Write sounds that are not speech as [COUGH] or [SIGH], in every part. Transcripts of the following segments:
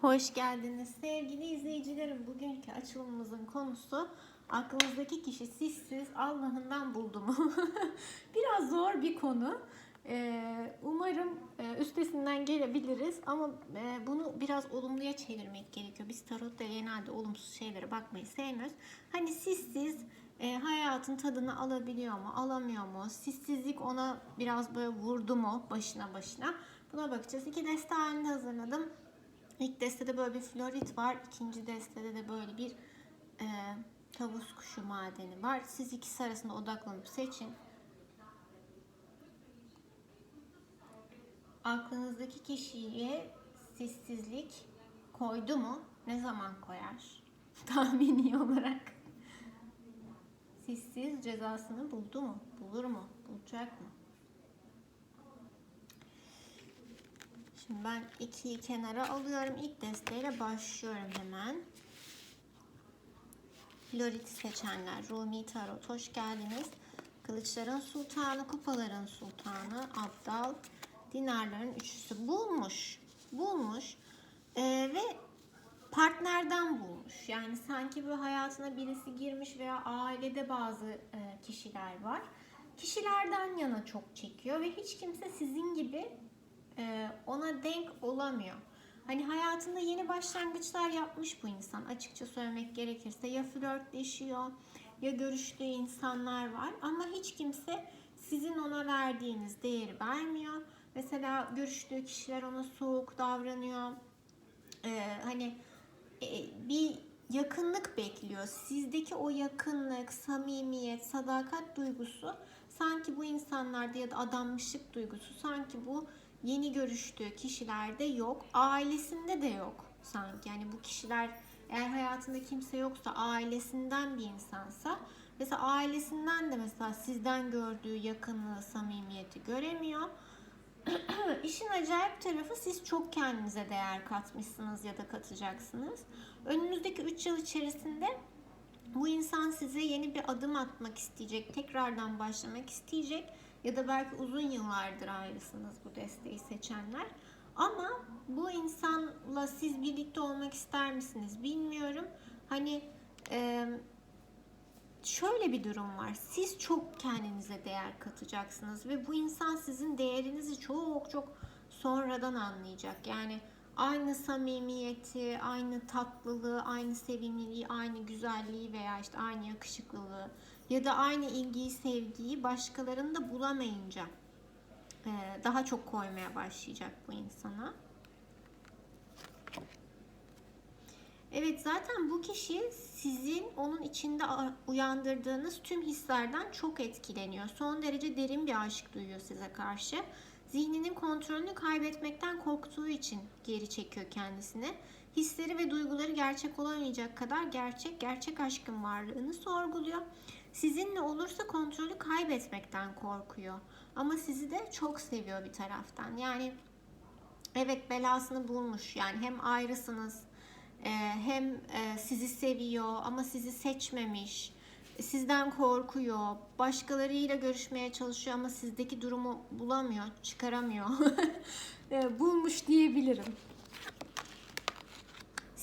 Hoş geldiniz sevgili izleyicilerim. Bugünkü açılımımızın konusu aklınızdaki kişi sizsiz Allah'ından buldu mu? [LAUGHS] Biraz zor bir konu. Ee, umarım e, üstesinden gelebiliriz ama e, bunu biraz olumluya çevirmek gerekiyor. Biz tarotta genelde olumsuz şeylere bakmayı sevmiyoruz. Hani sizsiz e, hayatın tadını alabiliyor mu, alamıyor mu? Sizsizlik ona biraz böyle vurdu mu başına başına? Buna bakacağız. İki deste halinde hazırladım. İlk destede böyle bir florit var. İkinci destede de böyle bir e, tavus kuşu madeni var. Siz ikisi arasında odaklanıp seçin. Aklınızdaki kişiye sessizlik koydu mu? Ne zaman koyar? [LAUGHS] Tahmini olarak. Sissiz cezasını buldu mu? Bulur mu? Bulacak mı? Şimdi ben ikiyi kenara alıyorum. İlk desteğiyle başlıyorum hemen. Florit seçenler, Rumi Tarot hoş geldiniz. Kılıçların sultanı, kupaların sultanı, Abdal, dinarların üçlüsü bulmuş. Bulmuş. Ee, ve partnerden bulmuş. Yani sanki bu hayatına birisi girmiş veya ailede bazı e, kişiler var. Kişilerden yana çok çekiyor ve hiç kimse sizin gibi ona denk olamıyor. Hani hayatında yeni başlangıçlar yapmış bu insan açıkça söylemek gerekirse. Ya flörtleşiyor ya görüştüğü insanlar var ama hiç kimse sizin ona verdiğiniz değeri vermiyor. Mesela görüştüğü kişiler ona soğuk davranıyor. Ee, hani e, bir yakınlık bekliyor. Sizdeki o yakınlık, samimiyet, sadakat duygusu sanki bu insanlarda ya da adanmışlık duygusu sanki bu yeni görüştüğü kişilerde yok. Ailesinde de yok sanki. Yani bu kişiler eğer hayatında kimse yoksa ailesinden bir insansa mesela ailesinden de mesela sizden gördüğü yakınlığı, samimiyeti göremiyor. [CLEARS THROAT] İşin acayip tarafı siz çok kendinize değer katmışsınız ya da katacaksınız. Önümüzdeki 3 yıl içerisinde bu insan size yeni bir adım atmak isteyecek, tekrardan başlamak isteyecek ya da belki uzun yıllardır ayrısınız bu desteği seçenler. Ama bu insanla siz birlikte olmak ister misiniz bilmiyorum. Hani e, şöyle bir durum var. Siz çok kendinize değer katacaksınız ve bu insan sizin değerinizi çok çok sonradan anlayacak. Yani aynı samimiyeti, aynı tatlılığı, aynı sevimliliği, aynı güzelliği veya işte aynı yakışıklılığı ya da aynı ilgiyi, sevgiyi başkalarında bulamayınca e, daha çok koymaya başlayacak bu insana. Evet zaten bu kişi sizin onun içinde uyandırdığınız tüm hislerden çok etkileniyor. Son derece derin bir aşk duyuyor size karşı. Zihninin kontrolünü kaybetmekten korktuğu için geri çekiyor kendisini. Hisleri ve duyguları gerçek olamayacak kadar gerçek, gerçek aşkın varlığını sorguluyor. Sizinle olursa kontrolü kaybetmekten korkuyor. Ama sizi de çok seviyor bir taraftan. Yani evet belasını bulmuş. Yani hem ayrısınız e, hem e, sizi seviyor ama sizi seçmemiş. Sizden korkuyor. Başkalarıyla görüşmeye çalışıyor ama sizdeki durumu bulamıyor, çıkaramıyor. [LAUGHS] E, bulmuş diyebilirim.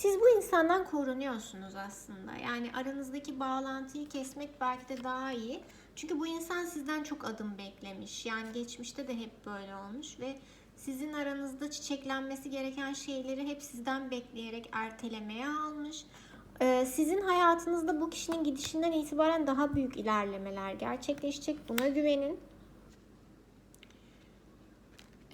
Siz bu insandan korunuyorsunuz aslında. Yani aranızdaki bağlantıyı kesmek belki de daha iyi. Çünkü bu insan sizden çok adım beklemiş. Yani geçmişte de hep böyle olmuş ve sizin aranızda çiçeklenmesi gereken şeyleri hep sizden bekleyerek ertelemeye almış. Ee, sizin hayatınızda bu kişinin gidişinden itibaren daha büyük ilerlemeler gerçekleşecek. Buna güvenin.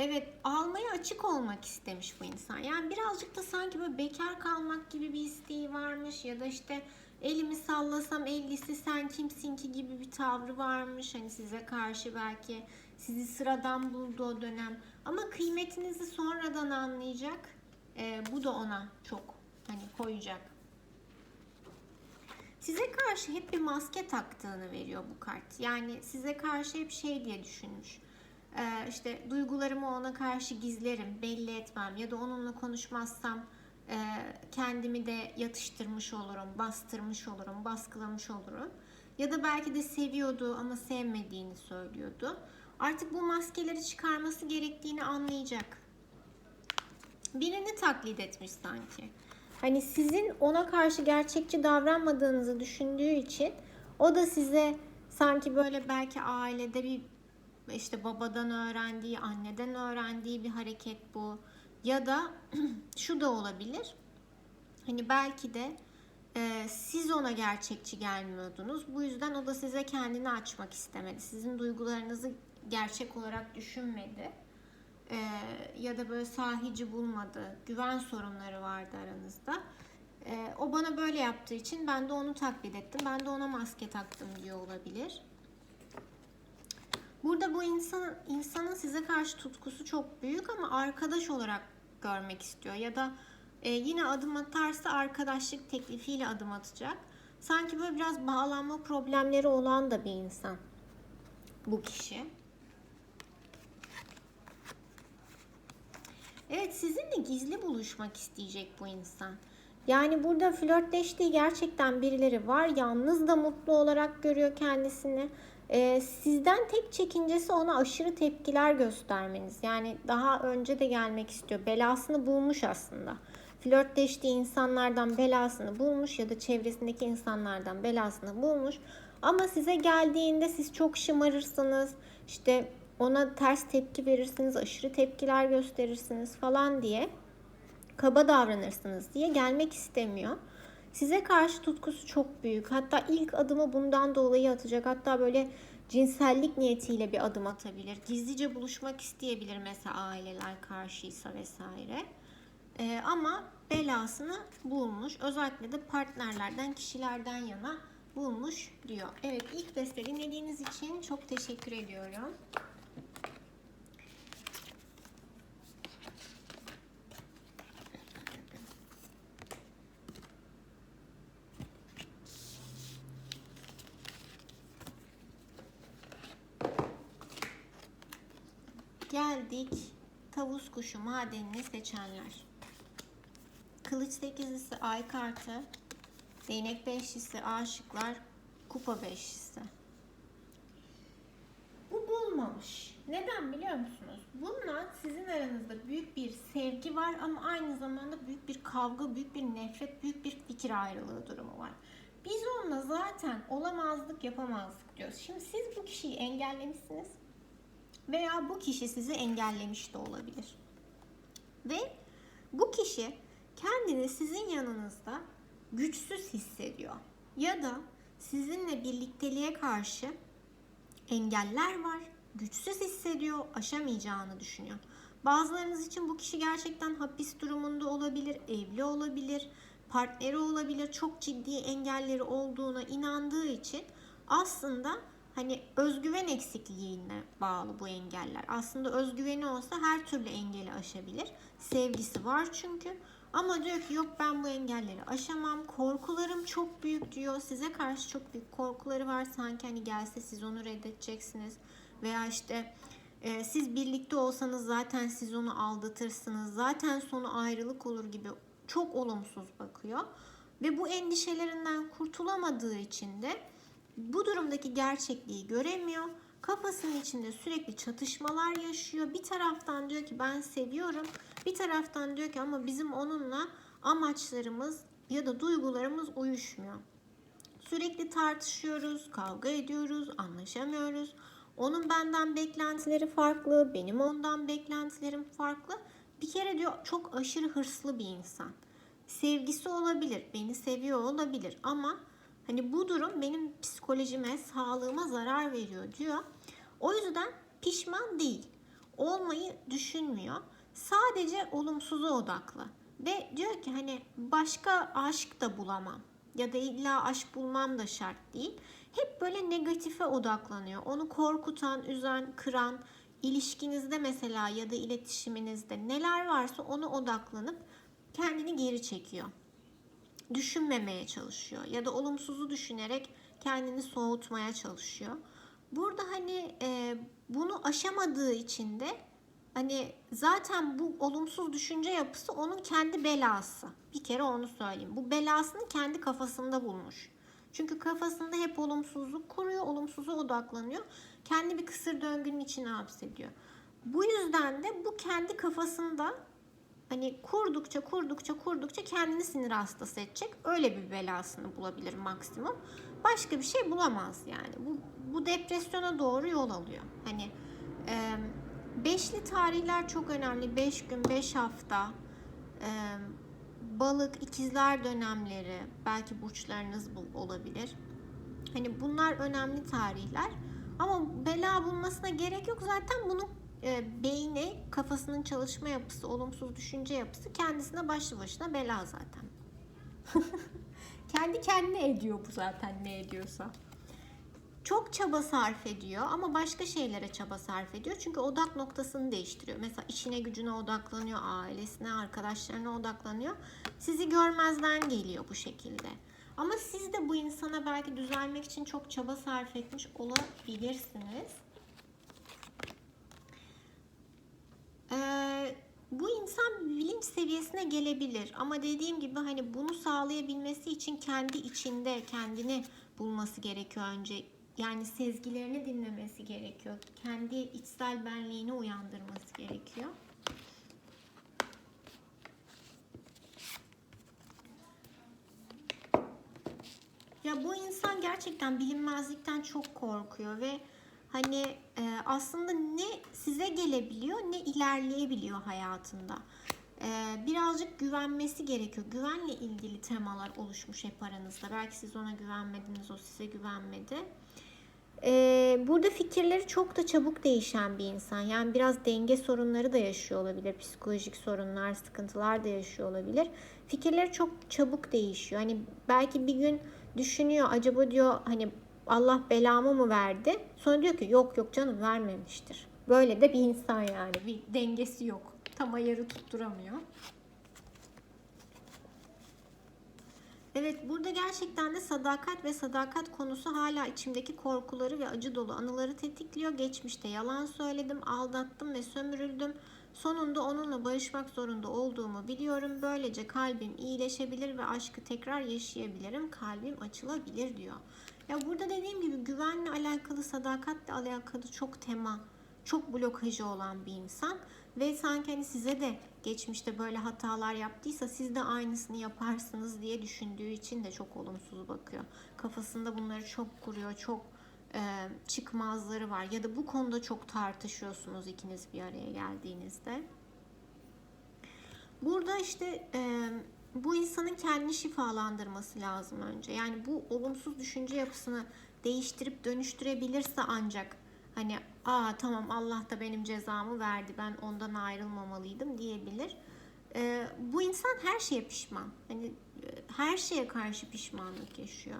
Evet, almaya açık olmak istemiş bu insan. Yani birazcık da sanki böyle bekar kalmak gibi bir isteği varmış ya da işte elimi sallasam ellisi sen kimsin ki gibi bir tavrı varmış. Hani size karşı belki sizi sıradan buldu o dönem. Ama kıymetinizi sonradan anlayacak. Ee, bu da ona çok hani koyacak. Size karşı hep bir maske taktığını veriyor bu kart. Yani size karşı hep şey diye düşünmüş işte duygularımı ona karşı gizlerim, belli etmem ya da onunla konuşmazsam e, kendimi de yatıştırmış olurum, bastırmış olurum, baskılamış olurum. Ya da belki de seviyordu ama sevmediğini söylüyordu. Artık bu maskeleri çıkarması gerektiğini anlayacak. birini taklit etmiş sanki. Hani sizin ona karşı gerçekçi davranmadığınızı düşündüğü için o da size sanki böyle belki ailede bir işte babadan öğrendiği, anneden öğrendiği bir hareket bu. Ya da [CLEARS THROAT] şu da olabilir. Hani belki de e, siz ona gerçekçi gelmiyordunuz. Bu yüzden o da size kendini açmak istemedi. Sizin duygularınızı gerçek olarak düşünmedi. E, ya da böyle sahici bulmadı. Güven sorunları vardı aranızda. E, o bana böyle yaptığı için ben de onu taklit ettim. Ben de ona maske taktım diyor olabilir. Burada bu insan insanın size karşı tutkusu çok büyük ama arkadaş olarak görmek istiyor ya da e, yine adım atarsa arkadaşlık teklifiyle adım atacak. Sanki böyle biraz bağlanma problemleri olan da bir insan bu kişi. Evet sizinle gizli buluşmak isteyecek bu insan. Yani burada flörtleştiği gerçekten birileri var. Yalnız da mutlu olarak görüyor kendisini. Ee, sizden tek çekincesi ona aşırı tepkiler göstermeniz. Yani daha önce de gelmek istiyor. Belasını bulmuş aslında. Flörtleştiği insanlardan belasını bulmuş ya da çevresindeki insanlardan belasını bulmuş. Ama size geldiğinde siz çok şımarırsınız. İşte ona ters tepki verirsiniz, aşırı tepkiler gösterirsiniz falan diye kaba davranırsınız diye gelmek istemiyor. Size karşı tutkusu çok büyük. Hatta ilk adımı bundan dolayı atacak. Hatta böyle cinsellik niyetiyle bir adım atabilir. Gizlice buluşmak isteyebilir mesela aileler karşıysa vesaire. Ee, ama belasını bulmuş. Özellikle de partnerlerden, kişilerden yana bulmuş diyor. Evet ilk deste dinlediğiniz için çok teşekkür ediyorum. Geldik tavus kuşu madenini seçenler. Kılıç sekizlisi ay kartı, değnek beşlisi aşıklar, kupa beşlisi. Bu bulmamış. Neden biliyor musunuz? Bununla sizin aranızda büyük bir sevgi var ama aynı zamanda büyük bir kavga, büyük bir nefret, büyük bir fikir ayrılığı durumu var. Biz onunla zaten olamazdık, yapamazdık diyoruz. Şimdi siz bu kişiyi engellemişsiniz veya bu kişi sizi engellemiş de olabilir. Ve bu kişi kendini sizin yanınızda güçsüz hissediyor. Ya da sizinle birlikteliğe karşı engeller var, güçsüz hissediyor, aşamayacağını düşünüyor. Bazılarınız için bu kişi gerçekten hapis durumunda olabilir, evli olabilir, partneri olabilir, çok ciddi engelleri olduğuna inandığı için aslında hani özgüven eksikliğine bağlı bu engeller. Aslında özgüveni olsa her türlü engeli aşabilir. Sevgisi var çünkü. Ama diyor ki yok ben bu engelleri aşamam. Korkularım çok büyük diyor. Size karşı çok büyük korkuları var. Sanki hani gelse siz onu reddedeceksiniz. Veya işte e, siz birlikte olsanız zaten siz onu aldatırsınız. Zaten sonu ayrılık olur gibi çok olumsuz bakıyor. Ve bu endişelerinden kurtulamadığı için de bu durumdaki gerçekliği göremiyor. Kafasının içinde sürekli çatışmalar yaşıyor. Bir taraftan diyor ki ben seviyorum. Bir taraftan diyor ki ama bizim onunla amaçlarımız ya da duygularımız uyuşmuyor. Sürekli tartışıyoruz, kavga ediyoruz, anlaşamıyoruz. Onun benden beklentileri farklı, benim ondan beklentilerim farklı. Bir kere diyor çok aşırı hırslı bir insan. Sevgisi olabilir, beni seviyor olabilir ama Hani bu durum benim psikolojime, sağlığıma zarar veriyor diyor. O yüzden pişman değil. Olmayı düşünmüyor. Sadece olumsuza odaklı. Ve diyor ki hani başka aşk da bulamam. Ya da illa aşk bulmam da şart değil. Hep böyle negatife odaklanıyor. Onu korkutan, üzen, kıran, ilişkinizde mesela ya da iletişiminizde neler varsa ona odaklanıp kendini geri çekiyor düşünmemeye çalışıyor ya da olumsuzu düşünerek kendini soğutmaya çalışıyor. Burada hani e, bunu aşamadığı için de hani zaten bu olumsuz düşünce yapısı onun kendi belası. Bir kere onu söyleyeyim. Bu belasını kendi kafasında bulmuş. Çünkü kafasında hep olumsuzluk kuruyor, olumsuza odaklanıyor. Kendi bir kısır döngünün içine hapsediyor. Bu yüzden de bu kendi kafasında hani kurdukça kurdukça kurdukça kendini sinir hastası edecek. Öyle bir belasını bulabilir maksimum. Başka bir şey bulamaz yani. Bu, bu depresyona doğru yol alıyor. Hani e, beşli tarihler çok önemli. Beş gün, beş hafta. E, balık, ikizler dönemleri. Belki burçlarınız bu olabilir. Hani bunlar önemli tarihler. Ama bela bulmasına gerek yok. Zaten bunun e, beyni, kafasının çalışma yapısı, olumsuz düşünce yapısı kendisine başlı başına bela zaten. [LAUGHS] Kendi kendine ediyor bu zaten ne ediyorsa. Çok çaba sarf ediyor ama başka şeylere çaba sarf ediyor. Çünkü odak noktasını değiştiriyor. Mesela işine gücüne odaklanıyor, ailesine, arkadaşlarına odaklanıyor. Sizi görmezden geliyor bu şekilde. Ama siz de bu insana belki düzelmek için çok çaba sarf etmiş olabilirsiniz. Ee, bu insan bilinç seviyesine gelebilir ama dediğim gibi hani bunu sağlayabilmesi için kendi içinde kendini bulması gerekiyor önce. Yani sezgilerini dinlemesi gerekiyor. Kendi içsel benliğini uyandırması gerekiyor. Ya bu insan gerçekten bilinmezlikten çok korkuyor ve hani e, aslında ne size gelebiliyor ne ilerleyebiliyor hayatında. E, birazcık güvenmesi gerekiyor. Güvenle ilgili temalar oluşmuş hep aranızda. Belki siz ona güvenmediniz, o size güvenmedi. E, burada fikirleri çok da çabuk değişen bir insan. Yani biraz denge sorunları da yaşıyor olabilir. Psikolojik sorunlar, sıkıntılar da yaşıyor olabilir. Fikirleri çok çabuk değişiyor. Hani belki bir gün düşünüyor acaba diyor hani Allah belamı mı verdi? Sonra diyor ki yok yok canım vermemiştir. Böyle de bir insan yani. Bir dengesi yok. Tam ayarı tutturamıyor. Evet burada gerçekten de sadakat ve sadakat konusu hala içimdeki korkuları ve acı dolu anıları tetikliyor. Geçmişte yalan söyledim, aldattım ve sömürüldüm. Sonunda onunla barışmak zorunda olduğumu biliyorum. Böylece kalbim iyileşebilir ve aşkı tekrar yaşayabilirim. Kalbim açılabilir diyor. Ya burada dediğim gibi güvenle alakalı, sadakatle alakalı çok tema, çok blokajı olan bir insan. Ve sanki hani size de geçmişte böyle hatalar yaptıysa siz de aynısını yaparsınız diye düşündüğü için de çok olumsuz bakıyor. Kafasında bunları çok kuruyor, çok çıkmazları var ya da bu konuda çok tartışıyorsunuz ikiniz bir araya geldiğinizde. Burada işte e, bu insanın kendini şifalandırması lazım önce. Yani bu olumsuz düşünce yapısını değiştirip dönüştürebilirse ancak hani aa tamam Allah da benim cezamı verdi ben ondan ayrılmamalıydım diyebilir. E, bu insan her şeye pişman. Hani e, her şeye karşı pişmanlık yaşıyor.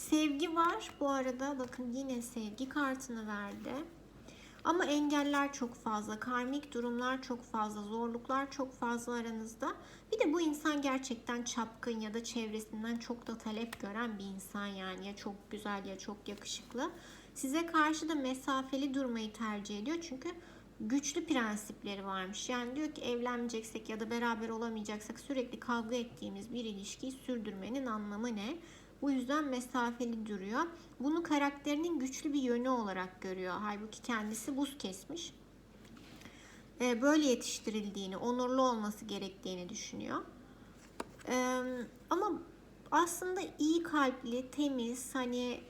Sevgi var bu arada. Bakın yine sevgi kartını verdi. Ama engeller çok fazla, karmik durumlar çok fazla, zorluklar çok fazla aranızda. Bir de bu insan gerçekten çapkın ya da çevresinden çok da talep gören bir insan yani. Ya çok güzel ya çok yakışıklı. Size karşı da mesafeli durmayı tercih ediyor. Çünkü güçlü prensipleri varmış. Yani diyor ki evlenmeyeceksek ya da beraber olamayacaksak sürekli kavga ettiğimiz bir ilişkiyi sürdürmenin anlamı ne? Bu yüzden mesafeli duruyor. Bunu karakterinin güçlü bir yönü olarak görüyor. Halbuki kendisi buz kesmiş. Ee, böyle yetiştirildiğini, onurlu olması gerektiğini düşünüyor. Ee, ama aslında iyi kalpli, temiz, hani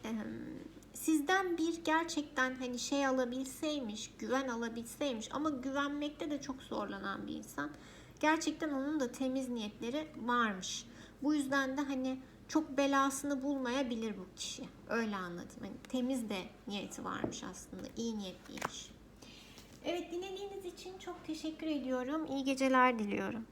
sizden bir gerçekten hani şey alabilseymiş, güven alabilseymiş ama güvenmekte de çok zorlanan bir insan. Gerçekten onun da temiz niyetleri varmış. Bu yüzden de hani çok belasını bulmayabilir bu kişi. Öyle anladım. Hani temiz de niyeti varmış aslında. İyi niyetliymiş. Evet dinlediğiniz için çok teşekkür ediyorum. İyi geceler diliyorum.